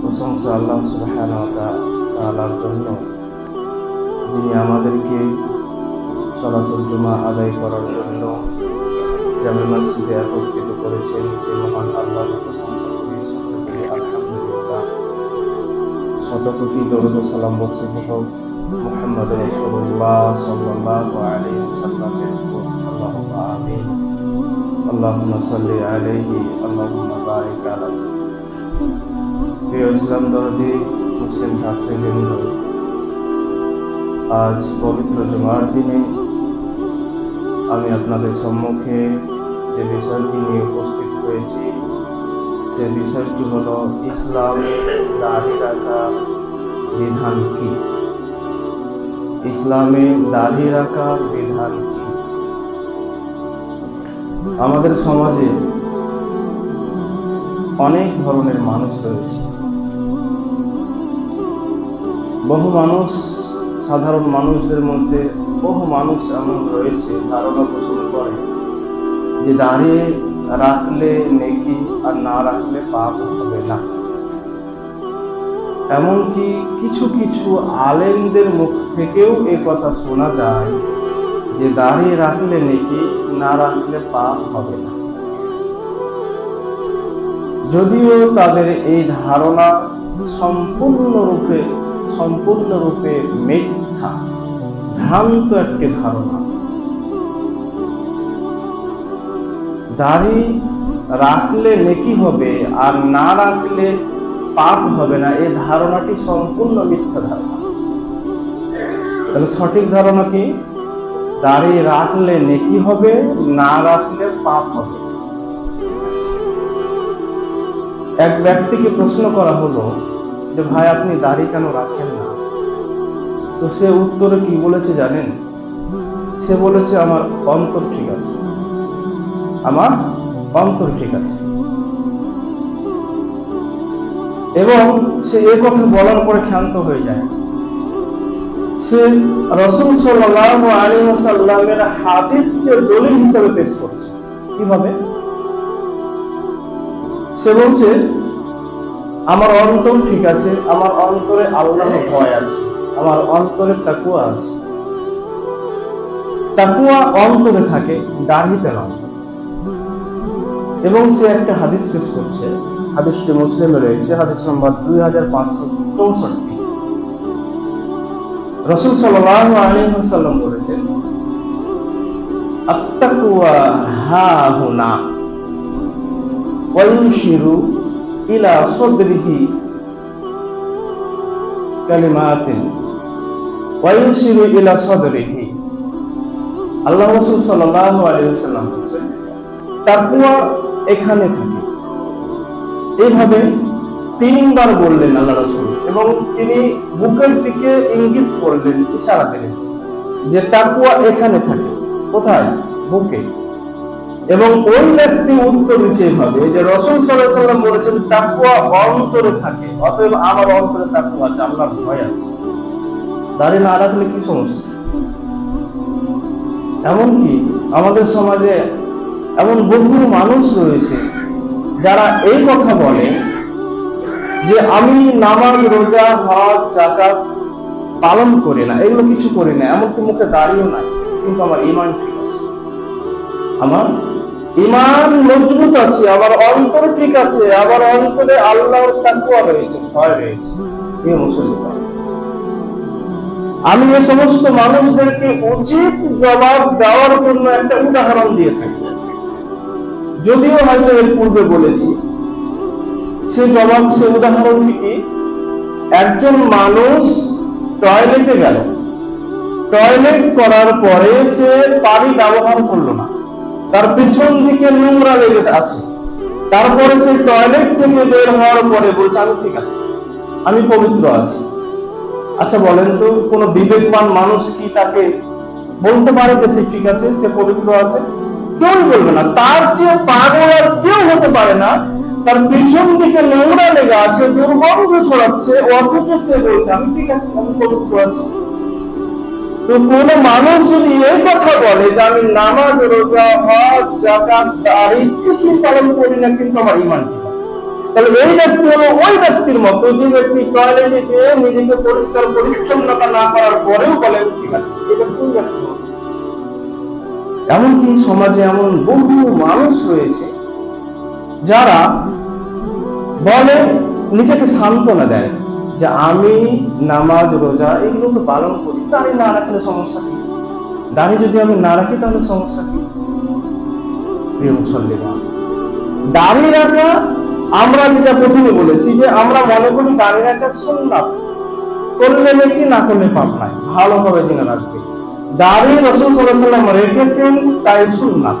প্রশংসা আল্লাহ ওয়া জন্য। যিনি আমাদেরকে সলাতুল জুমা আদায় করার জন্য জামে মসজিদে একত্রিত করেছেন সে মহান আল্লাহর প্রশংসা দরুদ সালাম বর্ষিত হোক মুহাম্মদ রাসূলুল্লাহ সাল্লাল্লাহু আলাইহি উপর। আমিন। প্রিয় ইসলাম দরদি, মুসলিম ছাত্রবৃন্দ, আজ পবিত্র জুমার দিনে আমি আপনাদের সম্মুখে যে বিষয়টি নিয়ে উপস্থিত হয়েছি, সে বিষয়টি হলো ইসলামে দাড়ি রাখা বিধান কি? ইসলামে দাড়ি রাখার বিধান কি? আমাদের সমাজে অনেক ধরনের মানুষ রয়েছে। বহু মানুষ, সাধারণ মানুষদের মধ্যে বহু মানুষ এমন রয়েছে, ধারণা পোষণ করে যে দাঁড়িয়ে রাখলে নেকি আর না রাখলে পাপ হবে না। এমনকি কিছু কিছু আলেমদের মুখ থেকেও এ কথা শোনা যায় যে দাঁড়িয়ে রাখলে নেকি, না রাখলে পাপ হবে না। যদিও তাদের এই ধারণা সম্পূর্ণরূপে সম্পূর্ণরূপে মিথ্যা, ভ্রান্ত একটি ধারণা। দাড়ি রাখলে নেকি হবে, আর না রাখলে পাপ হবে না, এই ধারণাটি সম্পূর্ণ মিথ্যা ধারণা। তাহলে সঠিক ধারণা কি? দাড়ি রাখলে নেকি হবে, না রাখলে পাপ হবে। এক ব্যক্তিকে প্রশ্ন করা হলো যে, ভাই, আপনি দাড়ি কেন রাখেন না? তো সে উত্তরে কি বলেছে জানেন? সে বলেছে, আমার অন্তর ঠিক আছে। আমার অন্তর ঠিক আছে। এবং সে এ কথা বলার পরে ক্ষান্ত হয়ে যায়। সে রসুল সাল্লাল্লাহু আলাইহি ওয়াসাল্লামের হাদিসকে দলিল হিসেবে পেশ করছে। কীভাবে? সে বলছে আমার অন্তর ঠিক আছে, আমার অন্তরে আল্লাহ ভয় আছে, আমার অন্তরে তাকুয়া আছে। তাকুয়া অন্তরে থাকে, দাড়িতে নয়। এবং সে একটা হাদিস পেশ করছে, হাদিসটি মুসলিমে রয়েছে, হাদিস নম্বর দুই হাজার পাঁচশো চৌষট্টি। রসুল সাল্লাহ আলহিহাল্লাম বলেছেন আত্তাকুয়া হা হুনা ওয়ায়ুশিরু ইলা সদরিহি কালিমাতিন। ওয়ায়ুশিরু ইলা সদরিহি। আল্লাহ রাসূল সাল্লাল্লাহু আলাইহি ওয়াসাল্লাম বলেছেন, তাকওয়া এখানে থাকে। এইভাবে তিনবার বললেন আল্লাহ রাসূল এবং তিনি বুকের দিকে ইঙ্গিত করলেন ইশারা দিলেন যে তাকওয়া এখানে থাকে। কোথায়? বুকে। এবং ওই ব্যক্তি উত্তর দিচ্ছে এভাবে যে রসুল সাল্লাহ সাল্লাম বলেছেন তাকুয়া অন্তরে থাকে, অতএব আমার অন্তরে তাকুয়া আছে, আল্লাহর ভয় আছে। দাঁড়িয়ে না রাখলে কি সমস্যা? এমনকি আমাদের সমাজে এমন বহু মানুষ রয়েছে, যারা এই কথা বলে যে, আমি নামাজ, রোজা, হজ জাকাত পালন করি না, এগুলো কিছু করি না, এমনকি মুখে দাঁড়িয়েও নাই, কিন্তু আমার ইমান ঠিক আছে। আমার ইমান মজবুত আছে, আবার অন্তর ঠিক আছে, আবার অন্তরে আল্লাহর তাকুয়া রয়েছে, ভয় রয়েছে। এ মুসলমান আমি এ সমস্ত মানুষদেরকে উচিত জবাব দেওয়ার জন্য একটা উদাহরণ দিয়ে থাকি। যদিও হয়তো এর পূর্বে বলেছি, সে জবাব, সে উদাহরণটি কি একজন মানুষ টয়লেটে গেল। টয়লেট করার পরে সে পানি ব্যবহার করল না। তার পিছন দিকে নোংরা লেগে আছে। তারপরে সে টয়লেট থেকে বের হওয়ার পরে বলছে, আমি ঠিক আছে। আমি পবিত্র আছি। আচ্ছা বলেন তো, কোন বিবেকবান মানুষ কি তাকে বলতে পারে যে সে ঠিক আছে, সে পবিত্র আছে? কেউই বলবে না। তার চেয়ে পাগল আর কেউ হতে পারে না। তার পিছন দিকে নোংরা লেগে আছে, দুর্গন্ধ ছড়াচ্ছে, অথচ সে বলছে, আমি ঠিক আছে, আমি পবিত্র আছি। তো কোন মানুষ যদি এই কথা বলে যে আমি নামাজ, রোজা, হজ জাকাত দাড়ি কিছু পালন করি না, কিন্তু আমার ইমান তাহলে এই ব্যক্তি হলো ওই ব্যক্তির যে ব্যক্তি নিজেকে পরিষ্কার, পরিচ্ছন্নতা না করার পরেও বলে ঠিক আছে। এমনকি সমাজে এমন বহু মানুষ রয়েছে যারা বলে, নিজেকে সান্ত্বনা দেয় যে আমি নামাজ, রোজা এগুলো তো পালন করি। দাড়ি না রাখলে সমস্যা কি? দাড়ি যদি আমি না রাখি তাহলে সমস্যা কি? প্রিয় মুসল্লিমান দাড়ি রাখা আমরা যেটা প্রথমে বলেছি যে আমরা মনে করি দাড়ি রাখা করলে নাকি, না করলে পাপ নাই। জেনে রাখবে। দাড়ি রসুল সাল্লাম রেখেছেন, তাই সুন্নাত।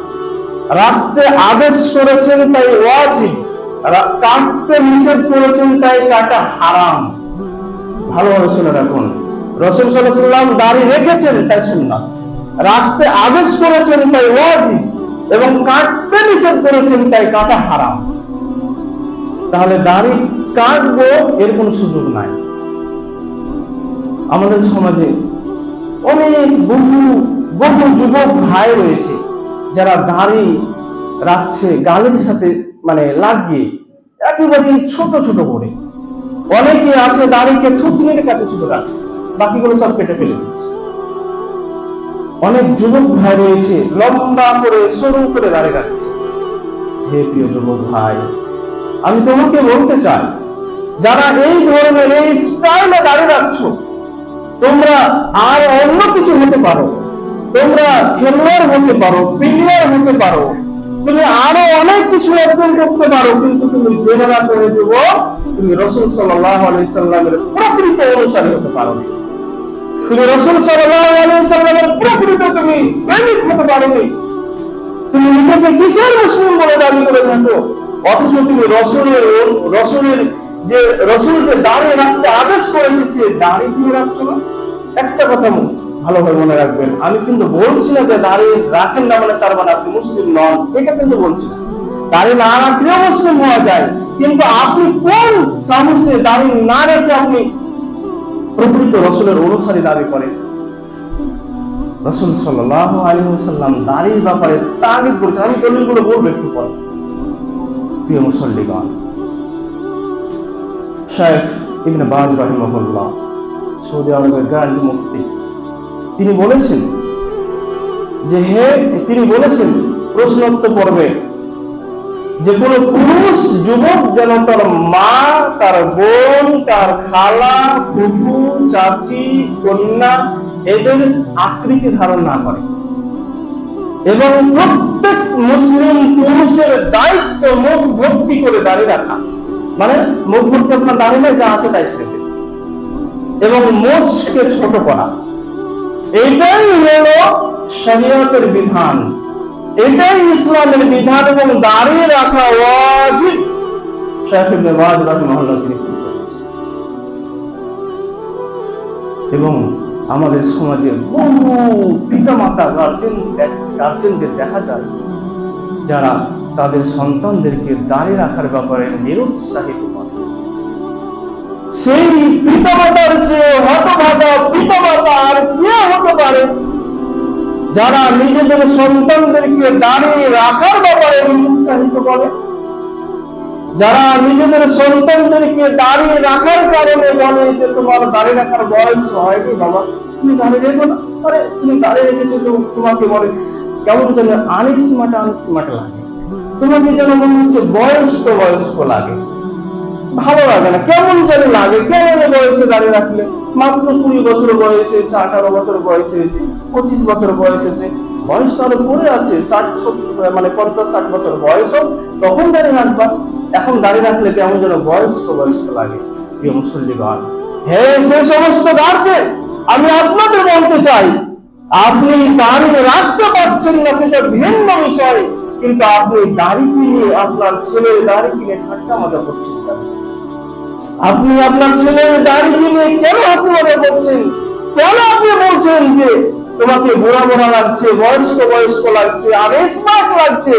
রাখতে আদেশ করেছেন, তাই ওয়াজিব। কাটতে নিষেধ করেছেন, তাই কাটা হারাম। ভালোভাবে শুনে রাখুন। রসুল সাল্লাম দাড়ি রেখেছেন, তাই সুন্নাত রাখতে আদেশ করেছেন, তাই ওয়াজিব। এবং কাটতে নিষেধ করেছেন, তাই কাটা হারাম। তাহলে দাড়ি কাটবো, এর কোনো সুযোগ নাই। আমাদের সমাজে অনেক বহু বহু যুবক ভাই রয়েছে, যারা দাড়ি রাখছে, গালের সাথে মানে লাগিয়ে একেবারে ছোট ছোট করে। অনেকে আছে দাড়িকে থুতনির কাছে শুধু রাখছে বাকিগুলো সব কেটে ফেলে দিচ্ছে। অনেক যুবক ভাই রয়েছে, লম্বা করে, সরু করে দাঁড়িয়ে রাখছে। হে প্রিয় যুবক ভাই, আমি তোমাকে বলতে চাই, যারা এই ধরনের এই স্টাইলে দাঁড়িয়ে রাখছো, তোমরা আর অন্য কিছু হতে পারো, তোমরা খেলোয়াড় হতে পারো প্লেয়ার হতে পারো তুমি আরও অনেক কিছু অর্জন করতে পারো, কিন্তু তুমি জেনে না করে দেব তুমি রসুল সাল্লাহ আলাইসাল্লামের প্রকৃত অনুসারী হতে পারো তুমি রসুল সাল্লাহ আলাইসাল্লামের প্রকৃত তুমি প্রেমিক হতে পারো তুমি নিজেকে কিসের মুসলিম বলে দাবি করে থাকো? অথচ তুমি রসুলের রসুলের যে, রসুল যে দাঁড়িয়ে রাখতে আদেশ করেছে, সে দাঁড়িয়ে তুমি রাখছো না। একটা কথা মু- ভালোভাবে মনে রাখবেন। আমি কিন্তু বলছি না যে দাঁড়িয়ে রাখেন না মানে তার মানে আপনি মুসলিম নন। এটা কিন্তু বলছি দাঁড়িয়ে না রাখলেও মুসলিম হওয়া যায়। কিন্তু আপনি কোন সাহসে দাঁড়িয়ে না রেখে আপনি প্রকৃত রসুলের অনুসারী দাবি করেন? রসুল সাল্লাহ আলী সাল্লাম দাড়ির ব্যাপারে তাগিদ করেছে আমি দলিলগুলো বলব একটু পরে। প্রিয় মুসল্লিগণ, শেখ ইবনে বাজ রাহিমাহুল্লাহ সৌদি আরবের গ্র্যান্ড মুফতি তিনি বলেছেন যে হে, তিনি বলেছেন, প্রশ্নোত্তর পর্বে, যে কোন পুরুষ যুবক যেন তার মা, তার বোন, তার খালা, ফুফু, চাচি, কন্যা এদের আকৃতি ধারণ না করে। এবং প্রত্যেক মুসলিম পুরুষের দায়িত্ব মুখ ভর্তি করে দাঁড়িয়ে রাখা। মানে মুখ ভর্তি আপনার দাঁড়িয়ে যা আছে তাই ছেড়ে এবং মোচকে ছোট করা। এটাই হলো শরীয়তের বিধান। এটাই ইসলামের বিধান এবং দাঁড়িয়ে রাখা ওয়াজিব। এবং আমাদের সমাজে বহু পিতামাতা গার্জেন, গার্জেনদের দেখা যায়, যারা তাদের সন্তানদেরকে দাঁড়িয়ে রাখার ব্যাপারে নিরুৎসাহিত করে সেই পিতামাতার চেয়ে হতভাগা পিতামাতা আর কে হতে পারে। যারা নিজেদের সন্তানদেরকে দাঁড়িয়ে রাখার ব্যাপারে উৎসাহিত করে। যারা নিজেদের সন্তানদেরকে দাঁড়িয়ে রাখার কারণে বলে যে তোমার দাঁড়িয়ে রাখার বয়স হয়নি বাবা, তুমি দাঁড়িয়ে রেখো না। আরে, তুমি দাঁড়িয়ে রেখেছো তো তোমাকে বলে। কেমন যেন আনিসমাটা আনিসমাটা লাগে। তোমাকে যেন মনে হচ্ছে বয়স্ক বয়স্ক লাগে। ভালো লাগে না। কেমন যেন লাগে, কেমন বয়সে দাঁড়িয়ে রাখলে? মাত্র কুড়ি বছর বয়স হয়েছে, আঠারো বছর বয়স হয়েছে, পঁচিশ বছর বয়স হয়েছে। বয়স তো আরও পড়ে আছে, ষাট মানে পঞ্চাশ, ষাট বছর বয়স হোক, তখন দাঁড়িয়ে রাখবা। এখন দাঁড়িয়ে রাখলে কেমন যেন বয়স্ক বয়স্ক লাগে। প্রিয় মুসল্লিগণ সে সমস্ত আমি আপনাদের বলতে চাই, আপনি দাঁড়িয়ে রাখতে পারছেন না, সেটা ভিন্ন বিষয়। কিন্তু আপনি দাড়ি কিনে আপনার ছেলের দাড়ি কিনে ঠাট্টা মজা করছেন? আপনি আপনার ছেলের দাড়ি কিনে কেন হাসি মজা করছেন কেন আপনি বলছেন যে তোমাকে বুড়া বুড়া লাগছে, বয়স্ক বয়স্ক লাগছে, আর স্মার্ট লাগছে?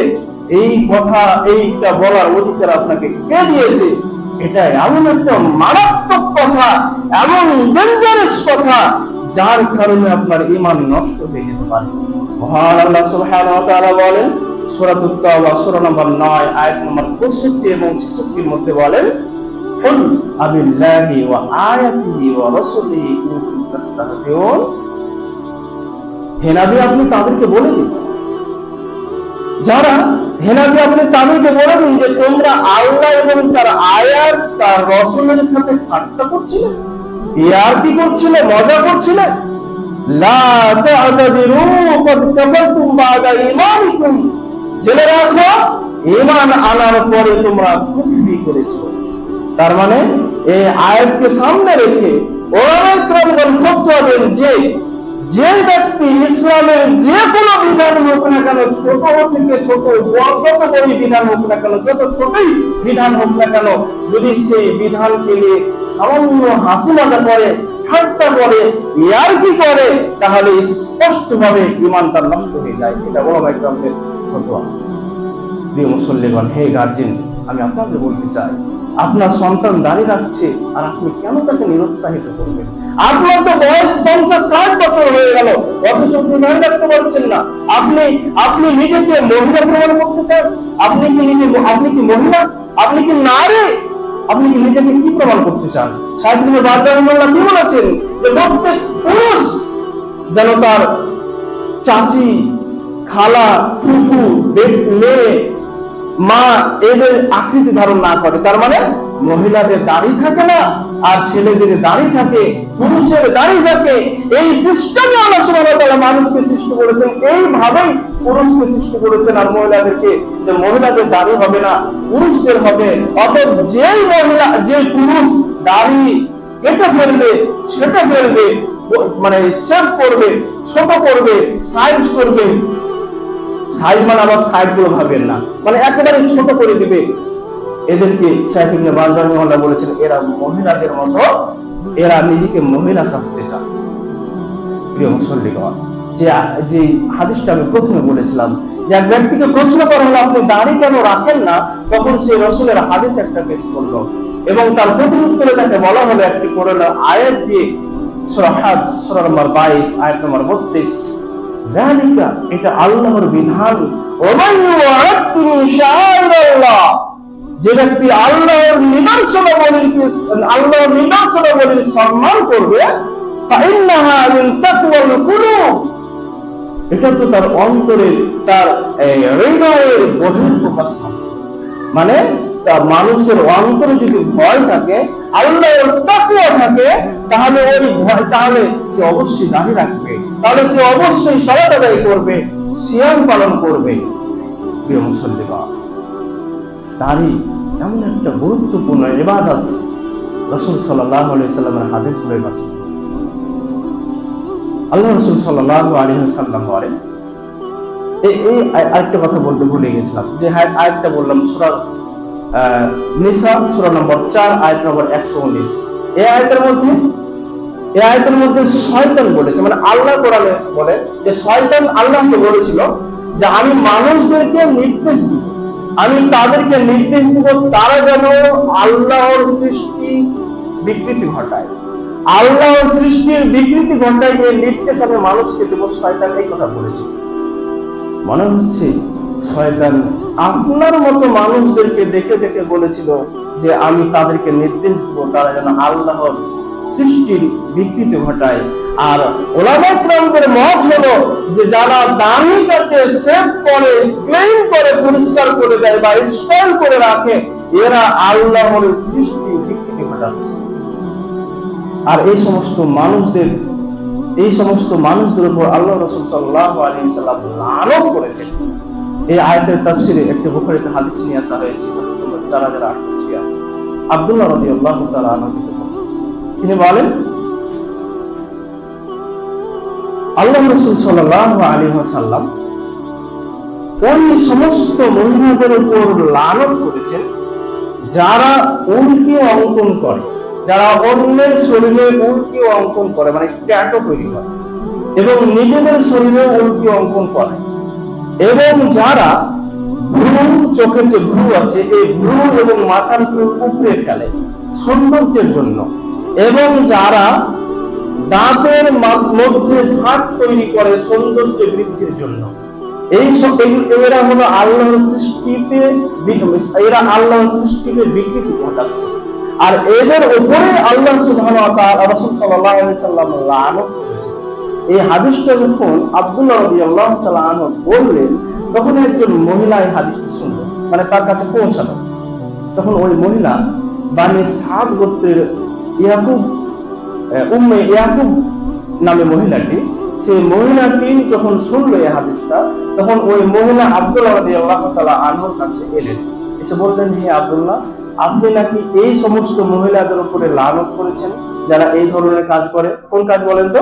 এই কথা, এইটা বলার অধিকার আপনাকে কে দিয়েছে? এটা এমন একটা মারাত্মক কথা, এমন ডেঞ্জারাস কথা, যার কারণে আপনার ইমান নষ্ট হয়ে যেতে পারে। মহান সুবহানাহু ওয়া তাআলা বলেন সূরাত তাওবা, সূরা নম্বর 9 আয়াত নম্বর 65 এবং 66 এর মধ্যে বলেন রাসূলিহি কুনতুম হে নবী, আপনি তাদেরকে বলে দিন। যারা আপনি তাদেরকে বলে দিন যে তোমরা আল্লাহ এবং তার আয়াত, তার রসুলের সাথে ঠাট্টা করছিলে ইয়ার কি করছিলে, মজা করছিলে? জেনে রাখো, ঈমান আনার পরে তোমরা কুফরি করেছ। তার মানে এই আয়াতকে সামনে রেখে কেরামগণ দেন যে যে ব্যক্তি ইসলামের যে কোনো বিধান হোক না কেন, ছোট থেকে ছোট যত বিধান হোক না কেন, যত ছোটই বিধান হোক না কেন, যদি সেই বিধানকে নিয়ে সামান্য হাসি মজা করে, ঠাট্টা করে ইয়ার কি করে, তাহলে স্পষ্ট ভাবে তার নষ্ট হয়ে যায়। এটা বড় একদমের প্রিয় মুসল্লিগণ, হে গার্জেন আমি আপনাকে বলতে চাই, আপনার সন্তান দাঁড়িয়ে রাখছে আর আপনি কেন তাকে নিরুৎসাহিত করবেন? আপনার তো বয়স পঞ্চাশ, ষাট বছর হয়ে গেল, অথচ আপনি দাঁড়িয়ে রাখতে পারছেন না। আপনি আপনি নিজেকে মহিলা প্রমাণ করতে চান? আপনি কি নিজে, আপনি কি মহিলা? আপনি কি নারী? আপনি কি নিজেকে কি প্রমাণ করতে চান? সাহেব বাজার কি বলেছেন? যে প্রত্যেক পুরুষ যেন তার চাচি, খালা, ফুফু মেয়ে মা এদের আকৃতি ধারণ না করে। তার মানে মহিলাদের দাড়ি থাকে না, আর ছেলেদের দাড়ি থাকে, পুরুষের দাড়ি থাকে। এই সিস্টেমে আল্লাহ সুবহানাহু তাআলা মানুষকে সৃষ্টি করেছেন। এইভাবেই পুরুষকে সৃষ্টি করেছেন আর মহিলাদেরকে। যে মহিলাদের দাড়ি হবে না, পুরুষদের হবে। অতএব যেই মহিলা যে পুরুষ দাড়ি কেটে ফেলবে, ছেটে ফেলবে মানে সেভ করবে, ছোট করবে সাইজ করবে সাইজ মানে আবার সাইডগুলো ভাবেন না। মানে একেবারে ছোট করে দিবে। এদেরকে শাইখ ইবনে বাজ রাহিমাহুল্লাহ বলেছেন, এরা মহিলাদের মতো, এরা নিজেকে মহিলা সাজতে চায়। প্রিয় মুসল্লিগণ, যে যে হাদিসটা আমি প্রথমে বলেছিলাম, যে এক ব্যক্তিকে প্রশ্ন করা হলো, আপনি দাড়ি কেন রাখেন না? তখন সে রসুলের হাদিস একটা পেশ করল এবং তার প্রতিউত্তরে তাকে বলা হলো একটি কোরআন আয়াত দিয়ে, সূরা হাজ, সূরা নম্বর 22 আয়াত নম্বর 32 যালিকা এটা আল্লাহর বিধান। যে ব্যক্তি আল্লাহর আল্লাহর নিদর্শনাবলীর সম্মান করবে এটা তো তার অন্তরের তার হৃদয়ের প্রকাশ মানে তার মানুষের অন্তরে যদি ভয় থাকে আল্লাহর তাকওয়া থাকে তাহলে ওই ভয় তাহলে সে অবশ্যই দাঁড়িয়ে রাখবে। তাহলে সে অবশ্যই সলাত আদায় করবে সিয়াম পালন করবে। প্রিয় মুসল্লিগণ দাড়ি এমন একটা গুরুত্বপূর্ণ ইবাদত রসুল সাল্লাল্লাহু আলাইহি সাল্লামের হাদিসগুলোর কাছে আল্লাহ রসুল সাল্লাল্লাহু আলাইহি সাল্লাম বলেন এই আরেকটা কথা বলতে ভুলে গেছিলাম। যে হ্যাঁ আরেকটা বললাম সূরা আহ, নিসা সূরা নম্বর 4 আয়াত নম্বর 119 এই আয়াতের মধ্যে, এই মধ্যে শয়তান বলেছে মানে আল্লাহ কোরআনে বলে যে শয়তান আল্লাহকে বলেছিল যে আমি মানুষদেরকে নির্দেশ দিব। আমি তাদেরকে নির্দেশ দিব, তারা যেন আল্লাহর সৃষ্টি বিকৃতি ঘটায়। আল্লাহর সৃষ্টির বিকৃতি ঘটায় এই নির্দেশ আমি মানুষকে দেব, শয়তান এই কথা বলেছে। মনে হচ্ছে শয়তান আপনার মতো মানুষদেরকে দেখে দেখে বলেছিল যে আমি তাদেরকে নির্দেশ দিব, তারা যেন আল্লাহর সৃষ্টির বিকৃতি ঘটায়। আর ওলামা মত হলো যে যারা দামিটাকে সেভ করে, ক্লেম করে, পরিষ্কার করে দেয় বা স্টাইল করে রাখে, এরা আল্লাহর সৃষ্টি বিকৃতি ঘটাচ্ছে। আর এই সমস্ত মানুষদের, এই সমস্ত মানুষদের উপর আল্লাহ রসুল সাল্লাহ আলী সাল্লাম লানত করেছেন। এই আয়াতের তাফসিরে একটি বুখারীতে হাদিস নিয়ে আসা হয়েছে। যারা যারা আটশো ছিয়াশি আব্দুল্লাহ রবি আল্লাহ তালা আনন্দিত তিনি বলেন, আল্লাহ রসুল সাল্লাহ আলী সাল্লাম ওই সমস্ত মহিলাদের উপর লালন করেছেন, যারা উল্কি অঙ্কন করে, যারা অন্যের শরীরে উল্কি অঙ্কন করে মানে ট্যাটু তৈরি করে, এবং নিজেদের শরীরে উল্কি অঙ্কন করে। এবং যারা ভ্রু, চোখের যে ভ্রু আছে, এই ভ্রু এবং মাথার চুল ফেলে সৌন্দর্যের জন্য। এবং যারা দাঁতের মধ্যে ফাঁক তৈরি করে সৌন্দর্য বৃদ্ধির জন্য। এই সব এরা হলো সৃষ্টিতে এরা আল্লাহর সৃষ্টিতে বিকৃতি ঘটাচ্ছে আর এদের উপরে আল্লাহ সুবহানাহু ওয়া সাল্লাম লানত এই হাদিসটা যখন আব্দুল্লাহ রাদিয়াল্লাহু তাআলা আনহু বললেন, তখন একজন মহিলা এই হাদিসটি শুনলো মানে তার কাছে পৌঁছালো। তখন ওই মহিলা বানি সাদ গোত্রের ইয়াকুব উম্মে ইয়াকুব নামে মহিলাটি সেই মহিলাটি যখন শুনলো এই হাদিসটা, তখন ওই মহিলা আব্দুল্লাহ রাদিয়াল্লাহু তাআলা আনহুর কাছে এলেন। এসে বললেন, হে আব্দুল্লাহ, আপনি নাকি এই সমস্ত মহিলাদের উপরে লানত করেছেন? যারা এই ধরনের কাজ করে, কোন কাজ বলেন তো?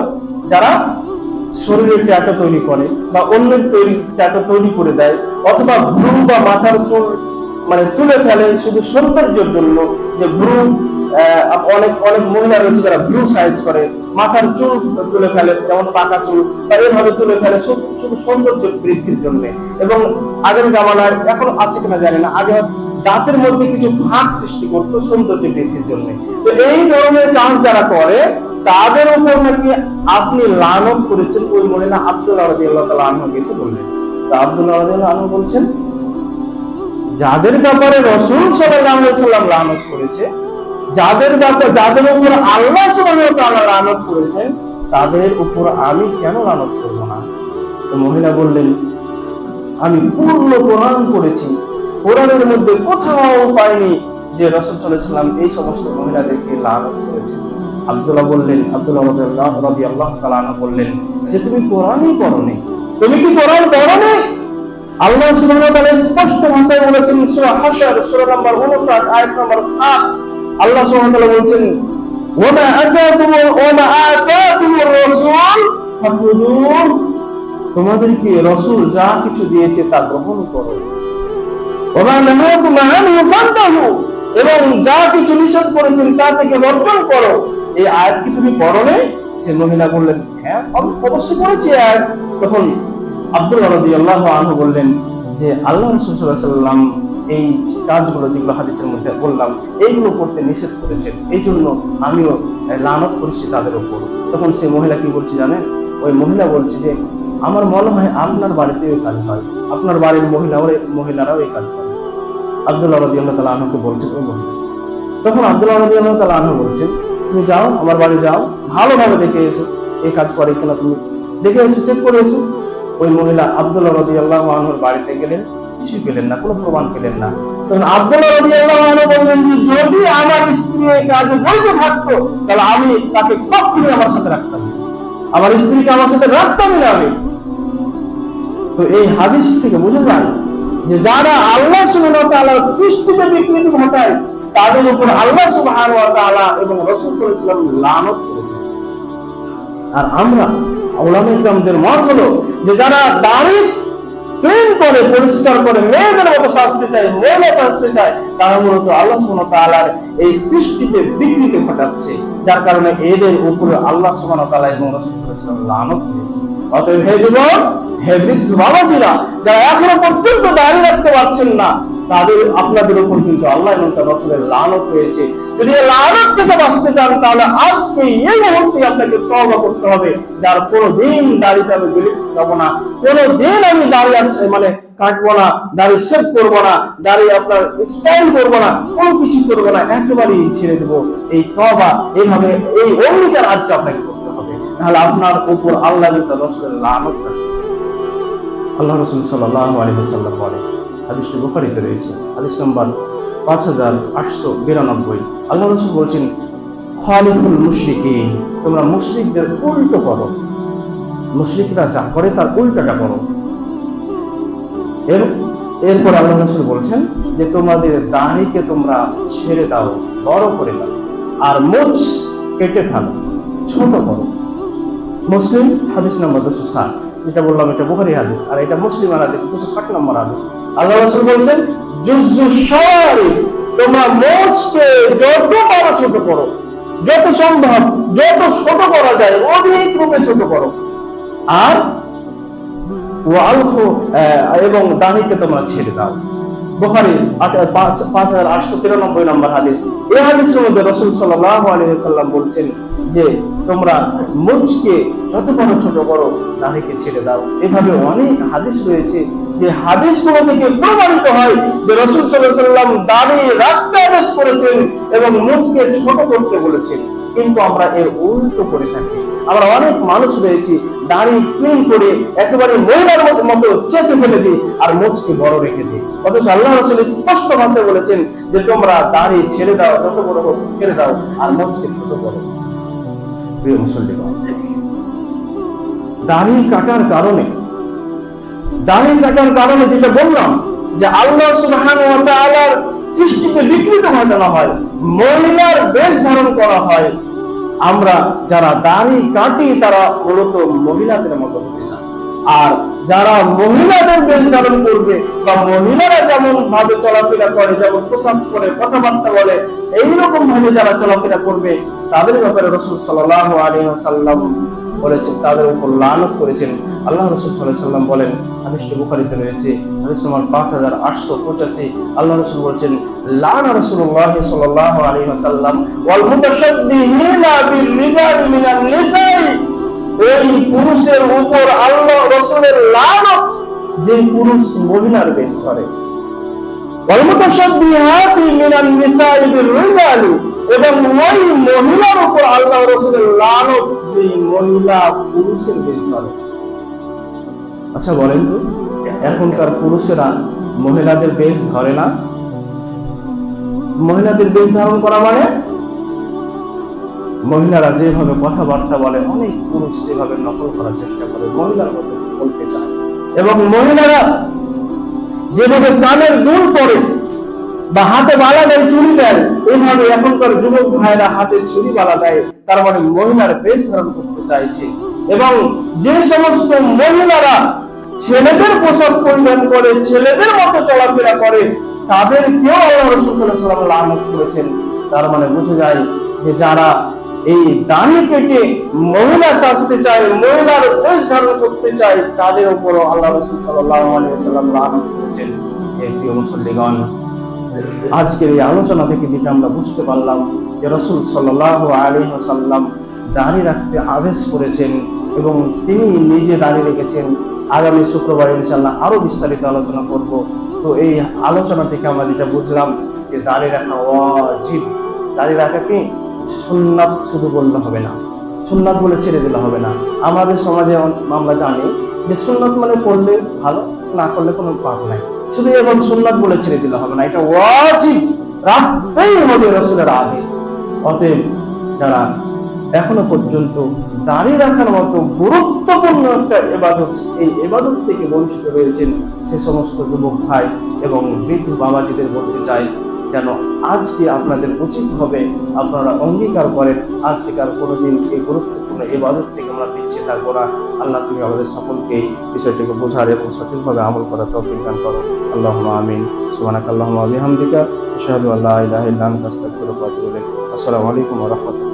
যারা শরীরের ট্যাটু তৈরি করে বা অন্যের তৈরি ট্যাটু তৈরি করে দেয়, অথবা ভ্রু বা মাথার চুল মানে তুলে ফেলে শুধু সৌন্দর্যের জন্য যে ভ্রু অনেক অনেক মহিলা রয়েছে যারা ভ্রু সাইজ করে, মাথার চুল তুলে ফেলে, যেমন পাকা চুল, বা এভাবে তুলে ফেলে শুধু সৌন্দর্য বৃদ্ধির জন্য। এবং আগের জামানায় এখন আছে কিনা জানি না, আগে দাঁতের মধ্যে কিছু ফাঁক সৃষ্টি করতো সৌন্দর্য বৃদ্ধির জন্য। তো এই ধরনের কাজ যারা করে, তাদের উপর নাকি আপনি লানত করেছেন ওই মহিলা আব্দুল্লাহ রাদিয়াল্লাহু তাআলা আনহু গেছে বললেন। তো রাদিয়াল্লাহু আনহু বলছেন, যাদের ব্যাপারে রসুল সাল্লাম করেছে, যাদের যাদের উপর আল্লাহ লানত করেছেন, তাদের উপর আমি কেন লানত করব না? তো মহিলা বললেন, আমি পূর্ণ কোরআন পড়েছি কোরআনের মধ্যে কোথাও পাইনি যে রসুল সাল্লাম এই সমস্ত মহিলাদেরকে লানত করেছেন আব্দুল্লাহ বললেন, আব্দুল্লাহ রবি আল্লাহ তালানা বললেন যে, তুমি কোরআনই পড়নি তুমি কি কোরআন পড়নি? আল্লাহ সুবহানাহু ওয়া তাআলা স্পষ্ট ভাষায় বলেছেন, সূরা হাশর, সূরা নাম্বার 59 আয়াত নাম্বার 7 আল্লাহ সুবহানাহু ওয়া ওয়া আতাকুম ওয়া মা রাসূল ফাখুদুহ তোমাদেরকে রসুল যা কিছু দিয়েছে তা গ্রহণ করো। এবং যা কিছু নিষেধ করেছেন তা থেকে বর্জন করো। এই আয়াত কি তুমি পড়ো সে মহিলা বললেন হ্যাঁ অবশ্যই পড়েছি আয়াত। তখন আব্দুল্লাহ রাদিয়াল্লাহু আনহু বললেন যে, আল্লাহ রাসূল সাল্লাম এই কাজগুলো যেগুলো হাদিসের মধ্যে বললাম, এইগুলো করতে নিষেধ করেছেন। এই জন্য আমিও লানত করেছি তাদের উপর। তখন সেই মহিলা কি বলছে জানেন? ওই মহিলা বলছে যে, আমার মনে হয় আপনার বাড়িতে এই কাজ হয়। আপনার বাড়ির মহিলা মহিলারাও এই কাজ করে। আব্দুল্লাহ রাদিয়াল্লাহু তাআলা আনহুকে বলছেন ওই মহিলা, তখন আব্দুল্লাহ রাদিয়াল্লাহু তাআলা আনহু বলছেন, তুমি যাও, আমার বাড়ি যাও, ভালোভাবে দেখে এসো, এই কাজ করে কিনা তুমি? দেখে এসো চেক করে এসো। ওই মহিলা আব্দুল্লাহ রাদিয়াল্লাহু আনহুর বাড়িতে গেলেন, কিছুই পেলেন না, কোনো প্রমাণ পেলেন না। তখন আব্দুল্লাহ রাদিয়াল্লাহু আনহু বললেন যে যদি আমার স্ত্রী এই কাজে বৈধ থাকতো, তাহলে আমি তাকে কখনোই আমার সাথে রাখতাম আমার স্ত্রীকে আমার সাথে রাখতামই না আমি। তো এই হাদিস থেকে বোঝা যায় যে যারা আল্লাহ সুবাহ সৃষ্টিতে বিকৃতি ঘটায়, তাদের উপর আল্লাহ সুবাহ এবং রসুল করেছিলাম লানত করেছে আর আমরা ওলামা ইকরামদের মত হলো যে যারা দাড়ি ক্লিন করে, পরিষ্কার করে, মেয়েদের মতো সাজতে চায় মেয়েরা সাজতে চায় তারা মূলত আল্লাহ সুবহানাহু তালার এই সৃষ্টিতে বিকৃতি ঘটাচ্ছে, যার কারণে এদের উপরে আল্লাহ সুবহানাহু তালা এবং রাসূল সাল্লাল্লাহু আলাইহি ওয়াসাল্লাম লানত হয়েছে অতএব হে যুবক, হে বৃদ্ধ বাবাজিরা, যারা এখনও পর্যন্ত দাঁড়িয়ে রাখতে পারছেন না তাদের আপনাদের উপর কিন্তু আল্লাহ এবং তার রসুলের লানত হয়েছে যদি লানত থেকে বাঁচতে চান, তাহলে আজকে এই মুহূর্তে আপনাকে তওবা করতে হবে। যার কোনো দিন দাড়িতে আমি বিলিপ্ত যাব না। কোনো দিন আমি দাঁড়িয়ে আছে মানে কাটবো না, দাড়ি শেভ করব না, দাড়ি আপনার স্টাইল করব না, কোনো কিছু করব না, একেবারেই ছেড়ে দেবো। এই তবা এইভাবে এই অঙ্গীকার আজকে আপনাকে করতে হবে। তাহলে আপনার উপর আল্লাহ তার রসুলের থাকবে। আল্লাহ রসুল সাল্লাহ আলহিসাল্লাম বলে হাদিসটি বুখারিতে রয়েছে। হাদিস নম্বর পাঁচ হাজার আটশো বিরানব্বই। আল্লাহ রসুল বলছেন খালিফুল মুশরিকি তোমরা মুশরিকদের উল্টো করো। মুশরিকরা যা করে তার উল্টাটা করো। এর এরপর আল্লাহ রসুল বলছেন যে, তোমাদের দাড়িকে তোমরা ছেড়ে দাও, বড় করে দাও, আর মুছ কেটে ফেলো, ছোট করো। মুসলিম, হাদিস নম্বর দুশো ষাট। যেটা বললাম, এটা বুখারি হাদিস, আর এটা মুসলিম হাদিস, দুশো ষাট নম্বর হাদিস। আল্লাহ রসুল বলছেন জুজু সরি, তোমার মোচকে যত পারো ছোট করো, যত সম্ভব, যত ছোট করা যায় অনেক রূপে ছোট করো। আর এবং দাহিকে তোমরা ছেড়ে দাও। বুখারী পাঁচ হাজার আটশো তিরানব্বই নম্বর হাদিস। এই হাদিসের মধ্যে রসুল সাল্লাহ বলছেন যে, তোমরা মুচকে যত বড় ছোট বড় ছেড়ে দাও। এভাবে অনেক হাদিস রয়েছে যে হাদিসগুলো থেকে প্রমাণিত হয় যে রসুল সাল্লাহ সাল্লাম দাড়ি রাখতে আদেশ করেছেন এবং মুচকে ছোট করতে বলেছেন। কিন্তু আমরা এর উল্টো করে থাকি। আমরা অনেক মানুষ রয়েছি, দাড়ি ক্লিন করে একেবারে মহিলার মতো চেঁচে ফেলে দিই আর মুচকে বড় রেখে দিই। অথচ আল্লাহ রসুল স্পষ্ট ভাষায় বলেছেন যে, তোমরা দাড়ি ছেড়ে দাও, যত বড় হোক ছেড়ে দাও আর মুচকে ছোট করো। প্রিয় মুসল্লিগণ, দাড়ি কাটার কারণে দাড়ি কাটার কারণে যেটা বললাম যে, আল্লাহ সুবহান ওয়া বিকৃত ঘটানো হয় মহিলার বেশ ধারণ করা হয়। আমরা যারা দাড়ি কাটি তারা মূলত মহিলাদের মতো হতে চায়। আর যারা মহিলাদের বেশ ধারণ করবে বা মহিলারা যেমন ভাবে চলাফেরা করে, যেমন পোশাক করে কথাবার্তা বলে, এইরকম ভাবে যারা চলাফেরা করবে, তাদের ব্যাপারে রসুল সাল্লাহ আলী সাল্লাম বলেছেন তাদের উপর লানত করেছেন। আল্লাহ রসুল সাল্লাহ সাল্লাম বলেন, হাদিসটি বুখারিতে রয়েছে, হাদিস নম্বর পাঁচ হাজার আটশো পঁচাশি। আল্লাহ রসুল বলছেন, লান রসুল্লাহ সাল্লাহ আলী সাল্লাম ওয়াল মুতাশাব্বিহিনা বিল মিনান নিসাই। ওই পুরুষের উপর আল্লাহ রসুলের লানত, যে পুরুষ মহিলার বেশ ধরে। এবং ওই মহিলার উপর আল্লাহ রসুলের মহিলা পুরুষের বেশ আচ্ছা বলেন তো, এখনকার পুরুষেরা মহিলাদের বেশ ধরে না? মহিলাদের বেশ ধারণ করা মানে? মহিলারা যেভাবে কথাবার্তা বলে, অনেক পুরুষ সেভাবে নকল করার চেষ্টা করে, মহিলার মতো বলতে চায়। এবং মহিলারা যেভাবে কানের দুল পরে বা হাতে বালা দেয় চুরি দেয়, এইভাবে এখনকার যুবক ভাইরা হাতে চুরি বালা দেয়, তার মানে মহিলার বেশ ধারণ করতে চাইছে। এবং যে সমস্ত মহিলারা ছেলেদের পোশাক পরিধান করে, ছেলেদের মতো চলাফেরা করে, তাদেরকেও আল্লাহ রসুল সাল্লাহ সাল্লাম লানত করেছেন। তার মানে বোঝা যায় যে যারা এই দাড়ি কেটে মহিলা সাজতে চায়, মহিলার বেশ ধারণ করতে চায়, তাদের উপর আল্লাহ রসুল আলাইহি ওয়াসাল্লাম করেছেন। প্রিয় মুসল্লিগণ, আজকের এই আলোচনা থেকে যেটা আমরা বুঝতে পারলাম যে রসুল সাল্লাল্লাহু আলাইহি ওয়াসাল্লাম দাড়ি রাখতে আদেশ করেছেন এবং তিনি নিজে দাঁড়িয়ে রেখেছেন। আগামী শুক্রবার ইনশাল্লাহ আরও বিস্তারিত আলোচনা করব। তো এই আলোচনা থেকে আমরা যেটা বুঝলাম যে দাঁড়িয়ে রাখা ওয়াজিব। রাখা রাখাকে সুন্নাত শুধু বললে হবে না। সুন্নাত বলে ছেড়ে দিলে হবে না। আমাদের সমাজে আমরা জানি যে সুন্নাত মানে করলে ভালো, না করলে কোনো পাপ নাই। শুধু এবং সুন্নাত বলে ছেড়ে দিলে হবে না। এটা ওয়াজিব। রাখতেই হবে রসুলের আদেশ। অতএব যারা এখনও পর্যন্ত দাঁড়িয়ে রাখার মতো গুরুত্বপূর্ণ একটা এবাদত, এই এবাদত থেকে বঞ্চিত রয়েছেন সে সমস্ত যুবক ভাই এবং বৃদ্ধ বাবাজিদের বলতে চাই যেন আজকে আপনাদের উচিত হবে আপনারা অঙ্গীকার করেন। আজ থেকে আর কোনোদিন এই গুরুত্বপূর্ণ এই বাদত থেকে আমরা পিছিয়ে থাকব না। আল্লাহ, তুমি আমাদের সকলকে এই বিষয়টিকে বোঝার এবং সঠিকভাবে আমল করার তৌফিক দান করো। আল্লাহ আমিন। সুমানাক আল্লাহ আবিহামদিকা বিহামদিকা আল্লাহ আসসালামু আলাইকুম রাহমাতুল্লাহ।